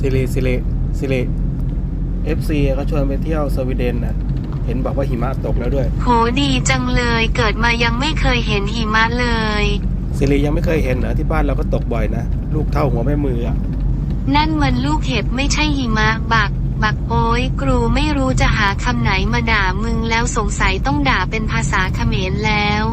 สิริสิริสิริเอฟซีเขาชวนไปเที่ยวสวีเดนน่ะเห็นบอกว่าหิมะตกแล้วด้วย โหดีจังเลยเกิดมายังไม่เคยเห็นหิมะเลย สิริยังไม่เคยเห็นเหรอที่บ้านเราก็ตกบ่อยนะ ลูกเท่าหัวแม่มืออะนั่นมันลูกเห็บไม่ใช่หิมะบัก บักโอ้ยครูไม่รู้จะหาคำไหนมาด่ามึงแล้วสงสัยต้องด่าเป็นภาษาเขมรแล้ว